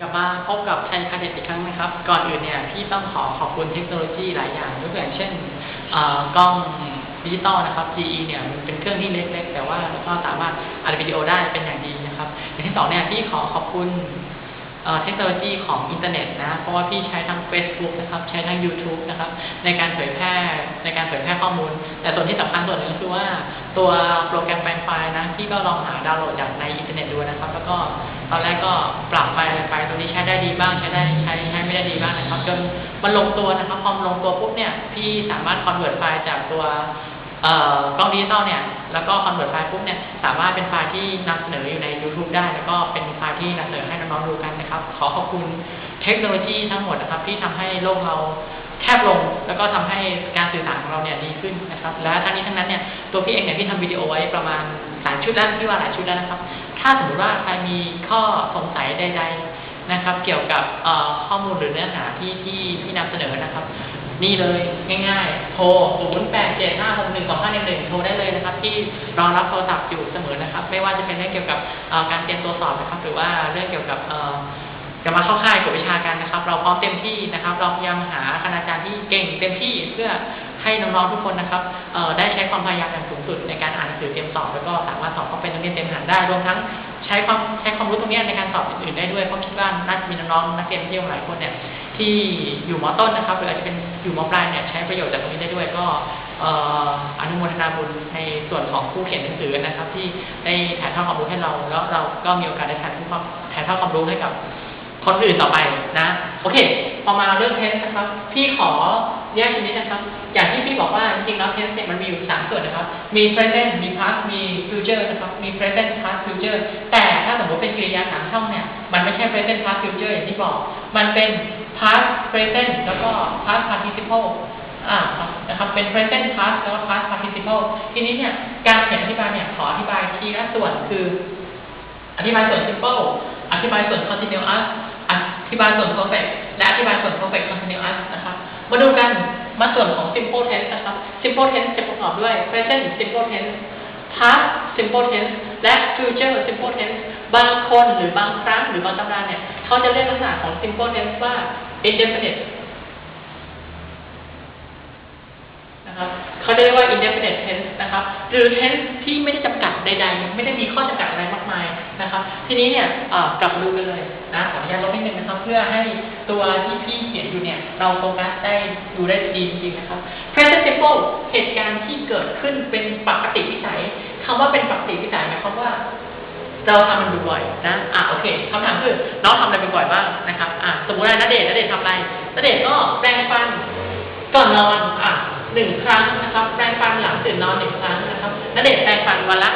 กลับมาพบกับชัยคาเดตอีกครั้งนะครับ ก่อนอื่นเนี่ยพี่ต้องขอขอบคุณเทคโนโลยีหลายอย่างยกตัวอย่างเช่นอ่อกล้องดิจิตอลนะครับ GE เนี่ยมันเป็นเครื่องที่เล็ก ๆ แต่ว่าก็สามารถอัดวิดีโอได้เป็นอย่างดีนะครับ อย่างที่สองเนี่ยพี่ขอขอบคุณ เทคโนโลยีของอินเทอร์เน็ตนะเพราะว่าพี่ใช้ทั้ง Facebook นะครับ ใช้ทั้ง YouTube นะครับ ในการเผยแพร่ในการเผยแพร่ข้อมูล แต่ส่วนที่สำคัญส่วนหนึ่งคือว่าตัวโปรแกรมแปลงไฟล์นะพี่ก็ลองหาดาวน์โหลดจากในอินเทอร์เน็ตดูนะครับ แล้วก็ตอนแรกก็ปรับไปไปตรงนี้ใช้ได้ดีบ้างใช้ได้ใช้ใช้ไม่ได้ดีบ้างนะครับจนมันลงตัวนะครับพอลงตัวปุ๊บเนี่ยพี่สามารถคอนเวิร์ตไฟล์จากตัว กล้องดิจิตอลเนี่ยแล้วก็คอนเวิร์ตไฟล์ปุ๊บเนี่ยสามารถเป็นไฟล์ที่นำเสนออยู่ใน YouTube ได้ แล้วก็เป็นไฟล์ที่นำเสนอให้น้องๆดูกันนะครับ ขอขอบคุณเทคโนโลยีทั้งหมดนะครับ ที่ทำให้โลกเราแคบลง แล้วก็ทำให้การสื่อสารของเราเนี่ยดีขึ้นนะครับ และทั้งนี้ทั้งนั้นเนี่ยตัวพี่เองเนี่ยพี่ทำวิดีโอไว้ประมาณหลายชุดแล้วพี่ว่าหลายชุดแล้วนะครับ ถ้าสมมติว่าใครมีข้อสงสัยใด ๆนะครับ เกี่ยวกับข้อมูลหรือเนื้อหาที่ที่พี่นำเสนอนะครับ นี่เลยง่ายๆ โทร 0 8 7 5 6 1 2 5 1 1 โทรได้เลยนะครับ ที่รอรับโทรศัพท์อยู่เสมอนะครับ ไม่ว่าจะเป็นเรื่องเกี่ยวกับการเตรียมตัวสอบนะครับ หรือว่าเรื่องเกี่ยวกับจะมาเข้าค่ายกวดวิชากันนะครับ เราพร้อมเต็มที่นะครับ เราพยายามหาคณาจารย์ที่เก่งเต็มที่เพื่อให้น้องๆทุกคนนะครับได้ใช้ความพยายามอย่างสูงสุดในการอ่านหนังสือเตรียมสอบแล้วก็สามารถสอบเข้าเป็นนักเรียนเต็มทหารได้รวมทั้งใช้ความใช้ความรู้ตรงนี้ในการสอบอื่นๆได้ด้วยเพราะคิดว่าน่าจะมีน้องๆนักเรียนมัธยมหลายคนเนี่ย ที่อยู่มอต้นนะครับหรืออาจจะเป็นอยู่มปลายเนี่ยใช้ประโยชน์จากตรงนี้ได้ด้วยก็ออนุโมทนาบุญในส่วนของผู้เขียนหนังสือนะครับ ที่ได้ถ่ายทอดความรู้ให้เรา แล้วเราก็มีโอกาสได้ถ่ายทอดความถ่ายทอดความรู้ให้กับคนอื่นต่อไปนะ โอเคพอมาเรื่องเทสนะครับ พี่ขอแยกชนิดนะครับ อย่างที่พี่บอกว่าจริงๆแล้วเทสเนี่ยมันมีอยู่สามส่วนนะครับ มี present มี past มี future นะครับ มี present past future แต่ถ้า สมมติเป็นกริยาสามช่องเนี่ย มันไม่ใช่ present past future อย่างที่บอก มันเป็น past present แล้วก็ past participle อ่านะครับเป็น present past แล้วก็ past participle ทีนี้เนี่ย การเขียนอธิบายเนี่ยขออธิบายทีละส่วนคือ อธิบายส่วน simple อธิบายส่วน continuous อธิบายส่วน perfect และอธิบายส่วน perfect continuous นะครับ มาดูกันมาส่วนของ simple tense นะครับ simple tense จะประกอบด้วย present simple tense past simple tense และ future simple tense บางคนหรือบางครั้งหรือบางตำราเนี่ยเขาจะเรียกลักษณะของ simple tense ว่า indefinite นะครับเขาเรียกว่า indefinite tense นะครับ หรือ tense ที่ไม่ได้จำกัดใด ๆ ไม่ได้มีข้อจำกัดอะไรมากมายนะครับ ทีนี้เนี่ยกลับมาดูกันเลยนะขออนุญาตลบนิดนึงนะครับ เพื่อให้ตัวที่พี่เขียนอยู่เนี่ยเราโฟกัสได้ดูได้ดีจริงๆนะครับ present simple เหตุการณ์ที่เกิดขึ้นเป็นปกติวิสัยคำว่าเป็นปกติวิสัยหมายความว่าเราทำมันบ่อยๆนะ อะโอเคคำถามคือน้องทำอะไรบ่อยๆบ้างนะครับ อะสมมติว่าณเดชน์ณเดชน์ทำอะไรณเดชน์ก็แปรงฟันก่อนนอน อะ หนึ่งครั้งนะครับ แปรงฟันหลังตื่นนอนหนึ่งครั้งนะครับณเดชน์แปรงฟันวันละ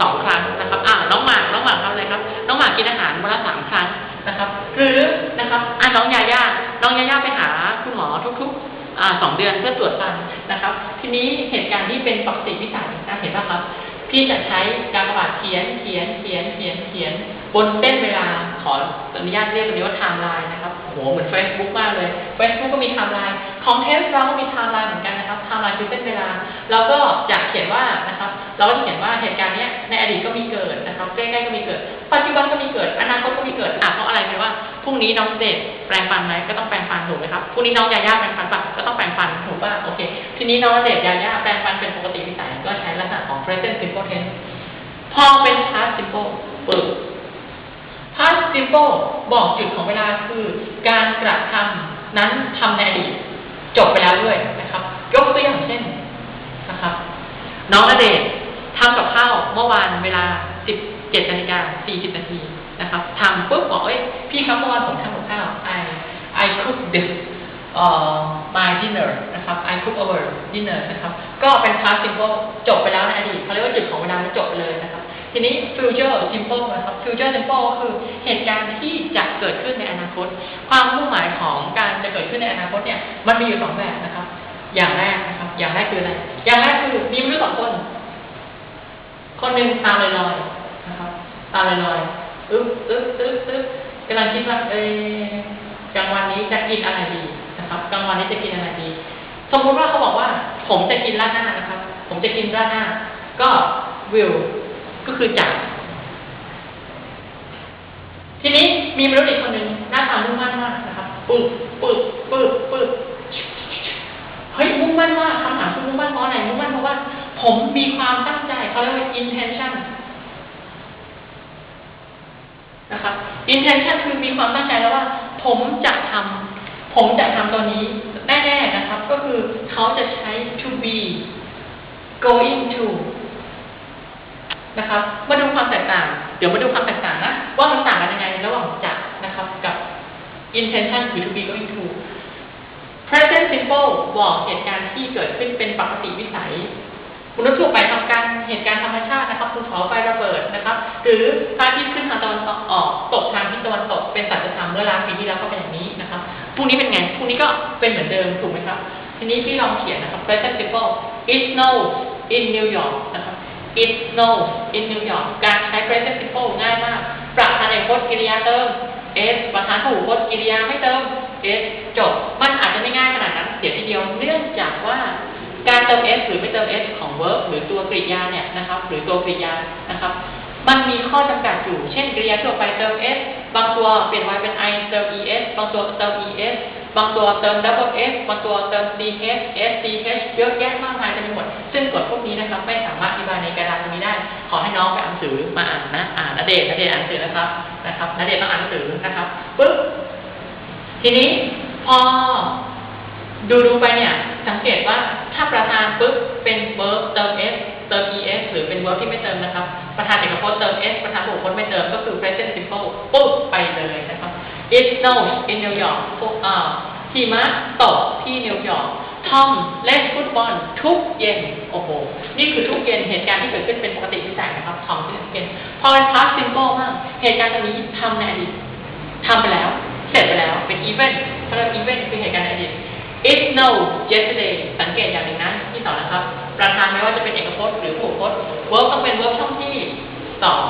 สองครั้งนะครับอะน้องหมากน้องหมากทำอะไรครับ น้องหมากกินอาหารวันละสามครั้งนะครับ หรือนะครับอะน้องยาย่าน้องยาย่าไปหาคุณหมอทุกๆอ่าสองเดือนเพื่อตรวจฟันนะครับ ทีนี้เหตุการณ์ที่เป็นปกติวิสัยนะเห็นป่ะครับ พี่จะใช้การกระบาดเขียนเขียนเขียนเขียนเขียน บนเส้นเวลาขออนุญาตเรียกตรงนี้ว่าไทม์ไลน์นะครับโหเหมือน Facebook มากเลย Facebook ก็มีไทม์ไลน์ของเทสเราก็มีไทม์ไลน์เหมือนกันนะครับไทม์ไลน์คือเส้นเวลาเราก็อยากเขียนว่านะครับเราก็จะเขียนว่าเหตุการณ์เนี้ยในอดีตก็มีเกิดนะครับใกล้ๆก็มีเกิด ปัจจุบันก็มีเกิดอนาคตก็มีเกิดอะเพราะอะไรไหมว่าพรุ่งนี้น้องเด็กแปรงฟันไหมก็ต้องแปรงฟันถูกไหมครับพรุ่งนี้น้องยาย่าแปรงฟันปะก็ต้องแปรงฟันถูกป่ะโอเค ทีนี้น้องเด็กยาย่าแปรงฟันเป็นปกติวิสัยก็ใช้ลักษณะของ present simple tense พอเป็น past simple บ past simple บอกจุดของเวลาคือการกระทำนั้นทำในอดีตจบไปแล้วด้วยนะครับ ยกตัวอย่างเช่นนะครับ น้องอเดชทำกับข้าวเมื่อวานเวลา 17นาฬิกา40นาทีนะครับทำปุ๊บบอกเอ้ยพี่ครับเมื่อวานผมทำกับข้าว I I cook this เอ่อ my dinner นะครับ I cook our dinner นะครับ ก็เป็น past simple จบไปแล้วในอดีตเขาเรียกว่าจุดของเวลาจบไปเลยนะครับ ทีนี้ future simple นะครับ future simple ก็คือเหตุการณ์ที่จะเกิดขึ้นในอนาคต ความมุ่งหมายของการจะเกิดขึ้นในอนาคตเนี่ย มันมีอยู่สองแบบนะครับ อย่างแรกนะครับ อย่างแรกคืออะไร อย่างแรกคือมีมนุษย์สองคน คนหนึ่งตาลอยๆนะครับตาลอยๆอึ๊บอึ๊บอึ๊บอึ๊บกำลังคิดว่าเอ้กลางวันนี้จะกินอะไรดีนะครับกลางวันนี้จะกินอะไรดี สมมุติว่าเขาบอกว่า ผมจะกินราดหน้านะครับ ผมจะกินราดหน้า ก็ will ก็คือจักทีนี้มีมนุษย์อีกคนหนึ่งหน้าตามุ่งมั่นมากนะครับปึ๊บปึ๊บปึ๊บปึ๊บเฮ้ยมุ่งมั่นมากคำถามคือมุ่งมั่นเพราะอะไรมุ่งมั่นเพราะว่า ผมมีความตั้งใจเขาเรียกว่า intention นะครับ intention คือมีความตั้งใจแล้วว่า ผมจะทำ ผมจะทำตัวนี้แน่ๆนะครับ ก็คือเขาจะใช้ to be going to นะครับ มาดูความแตกต่าง เดี๋ยวมาดูความแตกต่างนะ ว่ามันต่างกันยังไงระหว่างจะนะครับกับ intention หรือ to be going to present simple บอกเหตุการณ์ที่เกิดขึ้นเป็นปกติวิสัยมนุษย์ทั่วไปทำการเหตุการณ์ธรรมชาตินะครับภูเขาไฟระเบิดนะครับ หรือพระอาทิตย์ขึ้นทางตะวันออกตกทางทิศตะวันตกเป็นสัจธรรมเมื่อล้านปีที่แล้วก็เป็นอย่างนี้นะครับพรุ่งนี้เป็นไงพรุ่งนี้ก็เป็นเหมือนเดิมถูกไหมครับ ทีนี้พี่ลองเขียนนะครับ present simple it snows in New York นะครับ it snows in New York การใช้ present simple ง่ายมาก ประธานเอกพจน์กริยาเติม s ประธานผู้พจน์กริยาไม่เติม s จบ มันอาจจะไม่ง่ายขนาดนั้นเดี๋ยทีเดียว เนื่องจากว่าการเติม s หรือไม่เติม s ของ verb หรือตัวกริยาเนี่ยนะครับ หรือตัวกริยานะครับ มันมีข้อจำกัดอยู่ เช่นกริยาทั่วไปเติม s บางตัวเปลี่ยน y เป็น i เติม es บางตัวเติม es บางตัวเติม double s บางตัวเติม ch s ch เยอะแยะมากมายเต็มไปหมด ซึ่งกฎพวกนี้นะครับไม่สามารถอธิบายในกระดานตรงนี้ได้ ขอให้น้องไปอ่านหนังสือมาอ่านนะ อ่านนเดชนเดชอ่านหนังสือนะครับ นะครับนเดชต้องอ่านหนังสือนะครับ ปึ๊บ ทีนี้พอดูดูไปเนี่ย สังเกตว่าถ้าประธานปุ๊บเป็น verb เติม s เติม es หรือเป็น verb ที่ไม่เติมนะครับ ประธานเอกพจน์เติม s ประธานบุคคลไม่เติมก็คือ present simple ปุ๊บไปเลย it snows in New York พวกอ่าหิมะตกที่นิวยอร์กทอมเล่นฟุตบอลทุกเย็น โอ้โห นี่คือทุกเย็นเหตุการณ์ที่เกิดขึ้นเป็นปกติวิสัยนะครับทอมที่ทุกเย็น พอเป็น past simple มากเหตุการณ์ตรงนี้ทำในอดีตทำไปแล้ว เสร็จไปแล้ว เป็นอีเวนต์เขาเรียกอีเวนต์คือเหตุการณ์ในอดีต it snowed yesterday สังเกตอย่างหนึ่งนะที่สองนะครับ ประธานไม่ว่าจะเป็นเอกพจน์หรือผู้พจน์ verb ต้องเป็น verb ช่องที่สอง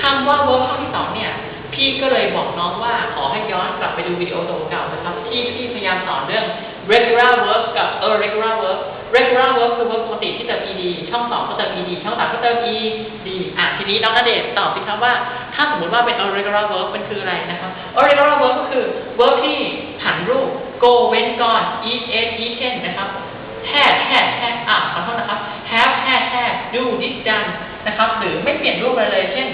คำว่า verb ช่องที่สองเนี่ย พี่ก็เลยบอกน้องว่าขอให้ย้อนกลับไปดูวิดีโอตัวเก่านะครับที่พี่พยายามสอนเรื่อง regular verb กับ irregular verb regular verb คือ verb ปกติที่เติม ed ช่องสองก็เติม ed ช่องสามก็เติม ed อะทีนี้น้องณเดชตอบสิครับว่า ถ้าสมมติว่าเป็น irregular verb มันคืออะไรนะครับ irregular verb ก็คือ verb ที่ผันรูป go เว้นก่อน eat ate eaten นะครับ had had had อะขอโทษนะครับ have had had do did done นะครับ หรือไม่เปลี่ยนรูปอะไรเลยเช่น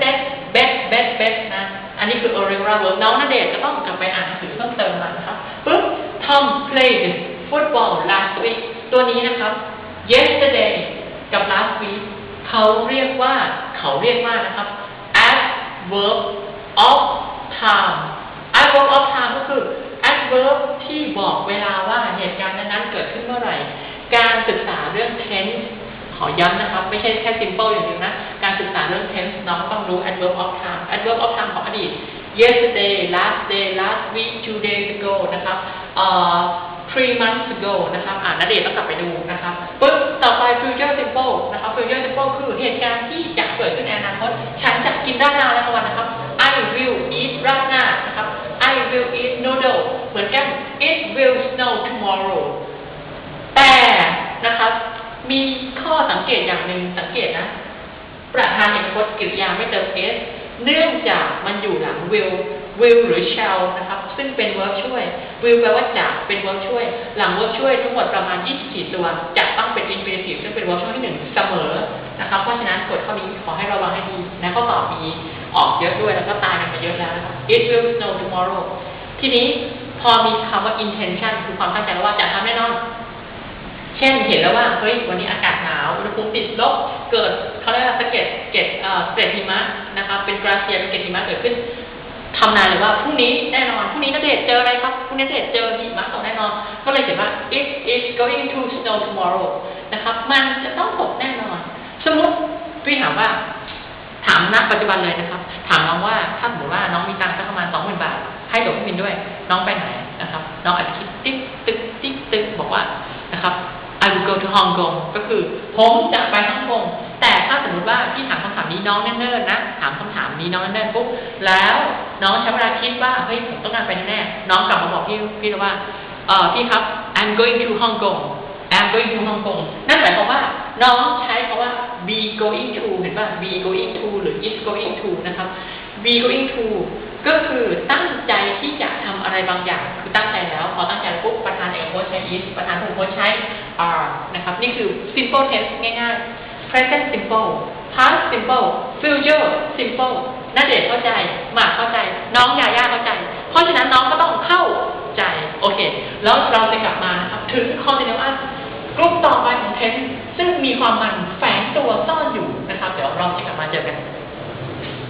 set set set best นะ อันนี้คือ irregular verb น้องณเดชน์ก็ต้องกลับไปอ่านหนังสือเพิ่มเติมมานะครับปึ๊บ Tom played football last week ตัวนี้นะครับ yesterday กับ last week เขาเรียกว่าเขาเรียกว่านะครับ adverb of time adverb of time ก็คือ adverb ที่บอกเวลาว่าเหตุการณ์นั้นๆเกิดขึ้นเมื่อไหร่ การศึกษาเรื่อง tense ขอย้ำนะครับ ไม่ใช่แค่ simple อย่างเดียวนะ น้องต้องรู้ adverb of time adverb of time ของอดีต yesterday last day last week two days ago นะครับ three months ago นะครับอ่านนเดชน์ต้องกลับไปดูนะครับปึ๊บต่อไป future simple นะครับ future simple คือเหตุการณ์ที่จะเกิดขึ้นในอนาคต ฉันจะกินราดหน้าในวันนะครับ I will eat ราดหน้านะครับ I will eat noodle เหมือนกัน it will snow tomorrow แต่นะครับ มีข้อสังเกตอย่างหนึ่งสังเกตนะ ประธานเอกพจน์กริยาไม่เติม s เนื่องจากมันอยู่หลัง will will หรือ shall นะครับ ซึ่งเป็น verb ช่วย will แปลว่าจะเป็น verb ช่วย หลัง verb ช่วยทั้งหมดประมาณ 24 ตัวจะต้องเป็น infinitive ซึ่งเป็น verb ช่วยที่หนึ่งเสมอนะครับ เพราะฉะนั้นกฎข้อนี้ขอให้ระวังให้ดีนะข้อสอบมีออกเยอะด้วยแล้วก็ตายกันมาเยอะแล้วนะครับ it will snow tomorrow ทีนี้พอมีคำว่า intention คือความตั้งใจว่าจะทำแน่นอน เช่นเห็นแล้วว่าเฮ้ยวันนี้อากาศหนาวอุณหภูมิติดลบเกิด เกล็ดหิมะนะครับเป็นกราเซียเป็นเกล็ดหิมะเกิดขึ้นทำนายเลยว่าพรุ่งนี้แน่นอนพรุ่งนี้นเดชน์เจออะไรครับพรุ่งนี้ณเดชน์เจอหิมะตกแน่นอน ก็เลยเขียนว่า it is going to snow tomorrow นะครับ มันจะต้องตกแน่นอน สมมติพี่ถามว่า ถามณปัจจุบันเลยนะครับ ถามน้องว่าถ้าสมมติว่าน้องมีตังค์สักประมาณสองหมื่นบาท ให้ตั๋วเครื่องบินด้วย น้องไปไหนนะครับ น้องอาจจะคิดติ๊กตึกติ๊กตึกบอกว่านะครับ I will go to Hong Kong ก็คือผมจะไปฮ่องกงแต่ถ้าสมมติว่าพี่ถามคำถาม นี้น้องเนิ่นๆนะ ถามคำถามนี้น้องเนิ่นๆปุ๊บแล้วน้องใช้เวลาคิดว่าเฮ้ยผมต้องการไปแน่ๆน้องกลับมาบอกพี่พี่ว่าเออพี่ครับ I'm going to Hong Kong I'm going to Hong Kong นั่นหมายความว่าน้องใช้คำว่า be going to เห็นป่ะ be going to หรือ is going to นะครับ be going to ก็คือตั้งใจที่จะทำอะไรบางอย่าง คือตั้งใจแล้ว พอตั้งใจปุ๊บประธานเอกพจน์ใช้ is ประธานผู้พจน์ใช้ are นะครับ นี่คือ simple tense ง่ายๆ present simple past simple future simple น่าเด็กเข้าใจ หมากเข้าใจ น้องยาย่าเข้าใจ เพราะฉะนั้นน้องก็ต้องเข้าใจ โอเค แล้วเราจะกลับมานะครับ ถึง continuous กลุ่มต่อไปของเทนซึ่งมีความมันแฝงตัวซ่อนอยู่นะครับ เดี๋ยวเราจะกลับมาเจอกัน